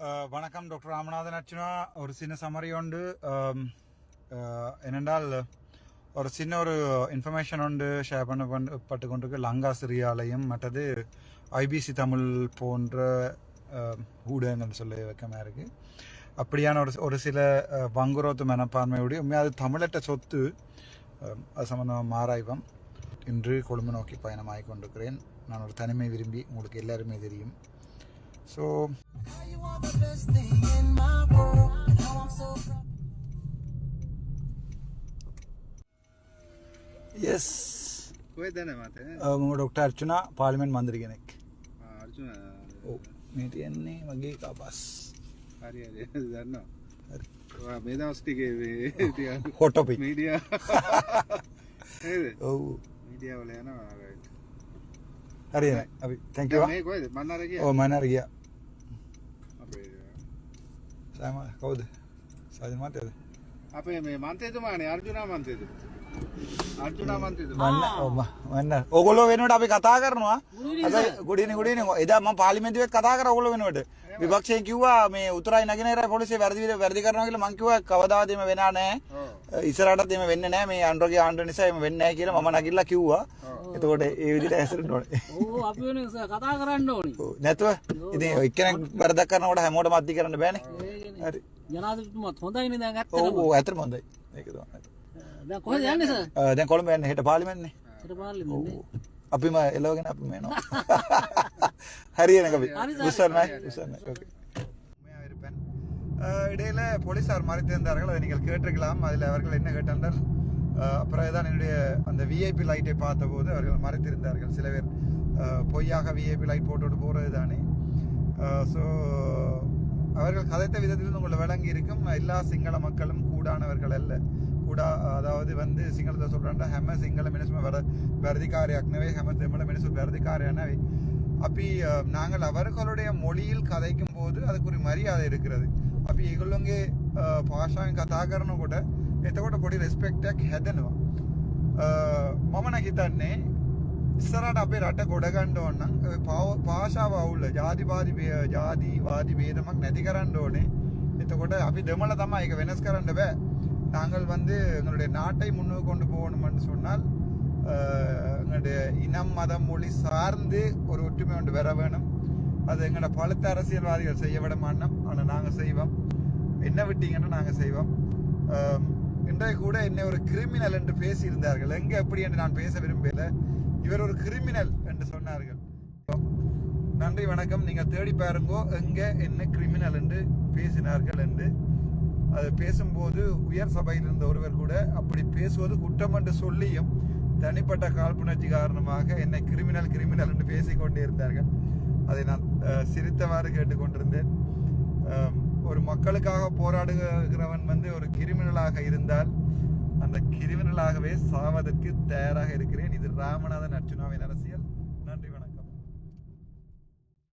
வணக்கம் டாக்டர் ராமநாதன் அர்ச்சனா. ஒரு சின்ன சமரி உண்டு. என்னென்றால் ஒரு சின்ன ஒரு இன்ஃபர்மேஷன் உண்டு ஷேர் பண்ண பட்டு கொண்டிருக்கு. லங்கா சிறியாலயம் மற்றது ஐபிசி தமிழ் போன்ற ஊடகங்கள் சொல்ல வைக்கமாக இருக்குது அப்படியான ஒரு ஒரு சில வங்குரோத்து மனப்பான்மையுடைய உண்மையாக அது தமிழட்ட சொத்து அது சம்பந்தமாக ஆராய்வம் இன்று கொழும்பு நோக்கி பயணமாகி கொண்டிருக்கிறேன். நான் ஒரு தனிமை விரும்பி உங்களுக்கு எல்லாருமே தெரியும். So yes doctor Archuna parliament ಮಂದಿರಿಗೆ ಓ ಮೇಟಿಯನ್ನೇ ಮಗಿ ಕಾಪಾಸ್ ಮೇಧಾವಸ್ಟಿಗೆ ಹೊಟ್ಟೋಪಿ ಮೀಡಿಯಾ ಓ ಮೀಡಿಯಾ ಒಳ್ಳೆಯ ಅರಿ ಅಭಿ ಥ್ಯಾಂಕ್ ಯು ಮನ್ನಾರಿಗೆ ಓ ಮನ್ನಾರಿಗೆ කවුද? සජන් මන්තේද? අපේ මේ මන්තේතුමානේ අර්ජුනා මන්තේතුමා. මන්න ඔගොලො වෙනට අපි කතා කරනවා. ගොඩින ගොඩින එදම පාලිමෙන්තිවත් කතා කර ඔගොල වෙනට විපක්ෂය කිව්වා මේ උතරයි නගෙන පොලිසේ වැරදිවිට වැරදි කරනගල මංකිව කවදාදම වෙන නෑ. ඉසරට දෙම වෙන්න නෑ. මේ අන්ඩරගේ ආණ්ඩ නිසාම වෙන්න කියල ම නකිල්ල කිව්වා. එතකොට ඒ විදිට ඇසරට නොන ඕ අපි වෙන කතා කරන්න නැතුව? ඉති එක්කන වැරදක් කරනට හැමෝට මත්ති කරන්න බෑන. ඇත්ත ඕ ඇතර මොඳයි ඒක දැන් කොහෙද යන්නේ සර් දැන් කොළඹ යන්න හෙට පාලිමෙන්නේ ඊට පාර්ලිමේන්තේ අපිම එලවගෙන අපි මේනවා ஹரியன கவி உசர்னா உசர்னா ஓகே இருப்பேன் அஹ் இடையில போலீசார் மறைத்திருந்தார்கள் அதை நீங்கள் கேட்டிருக்கலாம் அதில் அவர்கள் என்ன கேட்டார்கள் அஹ் அப்புறம் தான் என்னுடைய அந்த விஐபி லைட்டை பார்த்தபோது அவர்கள் மறைத்திருந்தார்கள் சில பேர் அஹ் பொய்யாக விஐபி லைட் போட்டுட்டு போகிறது தானே ஸோ அவர்கள் கதைத்த விதத்தில் உங்களை விளங்கி இருக்கும் எல்லா சிங்கள மக்களும் கூடானவர்கள் அல்ல கூட அதாவது வந்து සිංහලද සොටන්ට හැම සිංහල මිනිස්ම වර වැරදිකාරයක්නවේ හැම දෙමල මිනිසු වැරදිකාරයනවේ අපි நாங்கள் அவர்களுடைய மொழியில் கதைக்கும் போது அதுக்கு ஒரு மரியாதை இருக்கிறது අපි ඒගොල්ලොන්ගේ පාෂාවෙන් කතා කරනකොට එතකොට පොඩි රෙස්පෙක්ටක් හැදෙනවා. මම නැහිතන්නේ ඉස්සරට අපේ රට ගොඩගණ්ඩ ඕන්නම් පාෂාව අවුල්ල ජාතිපාති ජාතිවාදි බේදමක් නැති කරන්න ඕනේ. එතකොට අපි දෙමල තමයි එක වෙනස් කරන්න බෑ. நாங்கள் வந்து எங்களுடைய நாட்டை முன்னுக்கு கொண்டு போகணும்னு சொன்னால் எங்களுடைய இனம் மதம் மொழி சார்ந்து ஒரு ஒற்றுமை ஒன்று வர வேணும். அது எங்களோட பழுத்த அரசியல்வாதிகள் செய்ய விட மாட்டோம். ஆனால் நாங்கள் செய்வோம். என்ன விட்டீங்கன்னா நாங்கள் செய்வோம். இன்றைய கூட என்னை ஒரு கிரிமினல் என்று பேசியிருந்தார்கள். எங்கே எப்படி என்று நான் பேச விரும்பல இவர் ஒரு கிரிமினல் என்று சொன்னார்கள். நன்றி வணக்கம். நீங்கள் தேடி பாருங்கோ எங்கே என்ன கிரிமினல் என்று பேசினார்கள் என்று. அது பேசும்போது உயர் சபையில் இருந்த ஒருவர் கூட அப்படி பேசுவது குற்றம் என்று சொல்லியும் தனிப்பட்ட காழ்ப்புணர்ச்சி காரணமாக என்னை கிரிமினல் கிரிமினல் என்று பேசிக்கொண்டே இருந்தார்கள். அதை நான் சிரித்தவாறு கேட்டுக்கொண்டிருந்தேன். ஒரு மக்களுக்காக போராடுகிறவன் வந்து ஒரு கிரிமினலாக இருந்தால் அந்த கிரிமினலாகவே சாவதற்கு தயாராக இருக்கிறேன். இது ராமநாதன் அர்ச்சுனாவின் அரசியல்.